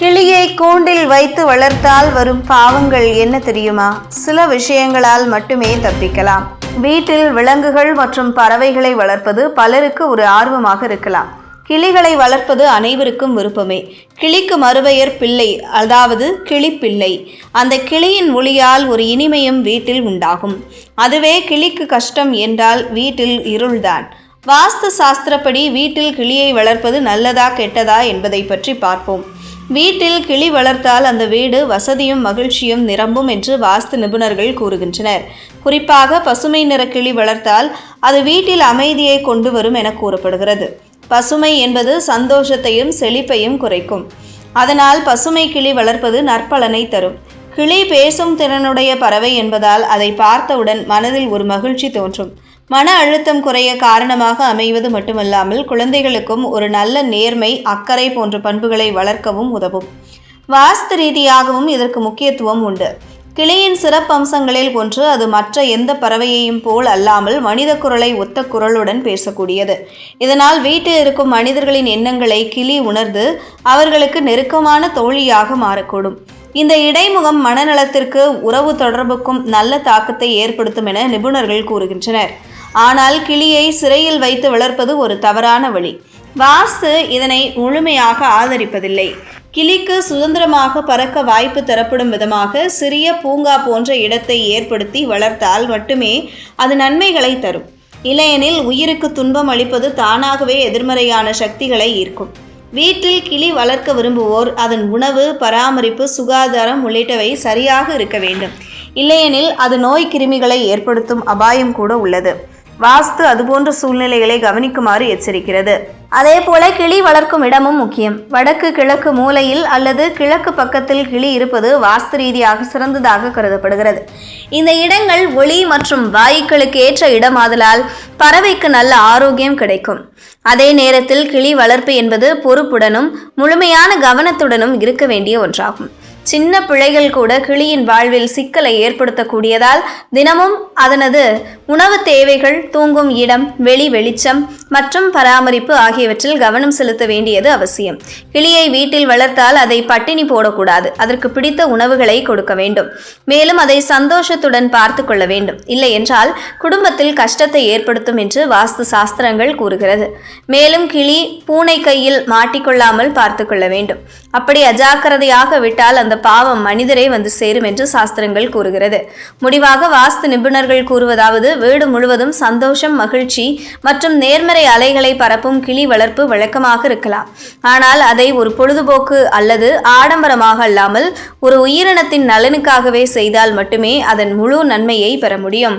கிளியை கூண்டில் வைத்து வளர்த்தால் வரும் பாவங்கள் என்ன தெரியுமா? சில விஷயங்களால் மட்டுமே தப்பிக்கலாம். வீட்டில் விலங்குகள் மற்றும் பறவைகளை வளர்ப்பது பலருக்கு ஒரு ஆர்வமாக இருக்கலாம். கிளிகளை வளர்ப்பது அனைவருக்கும் விருப்பமே. கிளிக்கு மறுபெயர் பிள்ளை அதாவது கிளிப்பிள்ளை அந்த கிளியின் ஒளியால் ஒரு இனிமையும் வீட்டில் உண்டாகும். அதுவே கிளிக்கு கஷ்டம் என்றால் வீட்டில் இருள்தான். வாஸ்து சாஸ்திரப்படி வீட்டில் கிளியை வளர்ப்பது நல்லதா கெட்டதா என்பதை பற்றி பார்ப்போம். வீட்டில் கிளி வளர்த்தால் அந்த வீடு வசதியும் மகிழ்ச்சியும் நிரம்பும் என்று வாஸ்து நிபுணர்கள் கூறுகின்றனர். குறிப்பாக பசுமை நிற கிளி வளர்த்தால் அது வீட்டில் அமைதியை கொண்டு வரும் என கூறப்படுகிறது. பசுமை என்பது சந்தோஷத்தையும் செழிப்பையும் குறைக்கும். அதனால் பசுமை கிளி வளர்ப்பது நற்பலனை தரும். கிளி பேசும் திறனுடைய பறவை என்பதால் அதை பார்த்தவுடன் மனதில் ஒரு மகிழ்ச்சி தோன்றும். மன அழுத்தம் குறைய காரணமாக அமைவது மட்டுமல்லாமல் குழந்தைகளுக்கும் ஒரு நல்ல நேர்மை அக்கறை போன்ற பண்புகளை வளர்க்கவும் உதவும். வாஸ்து ரீதியாகவும் இதற்கு முக்கியத்துவம் உண்டு. கிளியின் சிறப்பம்சங்களில் ஒன்று அது மற்ற எந்த பறவையையும் போல் அல்லாமல் மனித குரலை ஒத்த குரலுடன் பேசக்கூடியது. இதனால் வீட்டில் இருக்கும் மனிதர்களின் எண்ணங்களை கிளி உணர்ந்து அவர்களுக்கு நெருக்கமான தோழியாக மாறக்கூடும். இந்த இடைமுகம் மனநலத்திற்கு உறவு தொடர்புக்கும் நல்ல தாக்கத்தை ஏற்படுத்தும் என நிபுணர்கள் கூறுகின்றனர். ஆனால் கிளியை சிறையில் வைத்து வளர்ப்பது ஒரு தவறான வழி. வாஸ்து இதனை முழுமையாக ஆதரிப்பதில்லை. கிளிக்கு சுதந்திரமாக பறக்க வாய்ப்பு தரப்படும் விதமாக சிறிய பூங்கா போன்ற இடத்தை ஏற்படுத்தி வளர்த்தால் மட்டுமே அது நன்மைகளை தரும். இல்லையெனில் உயிருக்கு துன்பம் அளிப்பது தானாகவே எதிர்மறையான சக்திகளை ஈர்க்கும். வீட்டில் கிளி வளர்க்க விரும்புவோர் அதன் உணவு பராமரிப்பு சுகாதாரம் உள்ளிட்டவை சரியாக இருக்க வேண்டும். இல்லையெனில் அது நோய் கிருமிகளை ஏற்படுத்தும் அபாயம் கூட உள்ளது. வாஸ்து அதுபோன்ற சூழ்நிலைகளை கவனிக்குமாறு எச்சரிக்கிறது. அதே போல கிளி வளர்க்கும் இடமும் முக்கியம். வடக்கு கிழக்கு மூலையில் அல்லது கிழக்கு பக்கத்தில் கிளி இருப்பது வாஸ்து ரீதியாக சிறந்ததாக கருதப்படுகிறது. இந்த இடங்கள் ஒளி மற்றும் வாயுக்களுக்கு ஏற்ற இடமாதலால் பறவைக்கு நல்ல ஆரோக்கியம் கிடைக்கும். அதே நேரத்தில் கிளி வளர்ப்பு என்பது பொறுப்புடனும் முழுமையான கவனத்துடனும் இருக்க வேண்டிய ஒன்றாகும். சின்ன பிழைகள் கூட கிளியின் வாழ்வில் சிக்கலை ஏற்படுத்தக்கூடியதால் தினமும் அதனது உணவு தேவைகள் தூங்கும் இடம் வெளி வெளிச்சம் மற்றும் பராமரிப்பு ஆகியவற்றில் கவனம் செலுத்த வேண்டியது அவசியம். கிளியை வீட்டில் வளர்த்தால் அதை பட்டினி போடக்கூடாது. அதற்கு பிடித்த உணவுகளை கொடுக்க வேண்டும். மேலும் அதை சந்தோஷத்துடன் பார்த்து கொள்ள வேண்டும். இல்லை என்றால் குடும்பத்தில் கஷ்டத்தை ஏற்படுத்தும் என்று வாஸ்து சாஸ்திரங்கள் கூறுகிறது. மேலும் கிளி பூனை கையில் மாட்டிக்கொள்ளாமல் பார்த்து கொள்ள வேண்டும். அப்படி அஜாக்கிரதையாக விட்டால் அந்த பாவம் மனிதரை வந்து சேரும் என்று சாஸ்திரங்கள் கூறுகிறது. முடிவாக வாஸ்து நிபுணர்கள் கூறுவதாவது வீடு முழுவதும் சந்தோஷம் மகிழ்ச்சி மற்றும் நேர்மறை அலைகளை பரப்பும் கிளி வளர்ப்பு வழக்கமாக இருக்கலாம். ஆனால் அதை ஒரு பொழுதுபோக்கு அல்லது ஆடம்பரமாக அல்லாமல் ஒரு உயிரினத்தின் நலனுக்காகவே செய்தால் மட்டுமே அதன் முழு நன்மையை பெற முடியும்.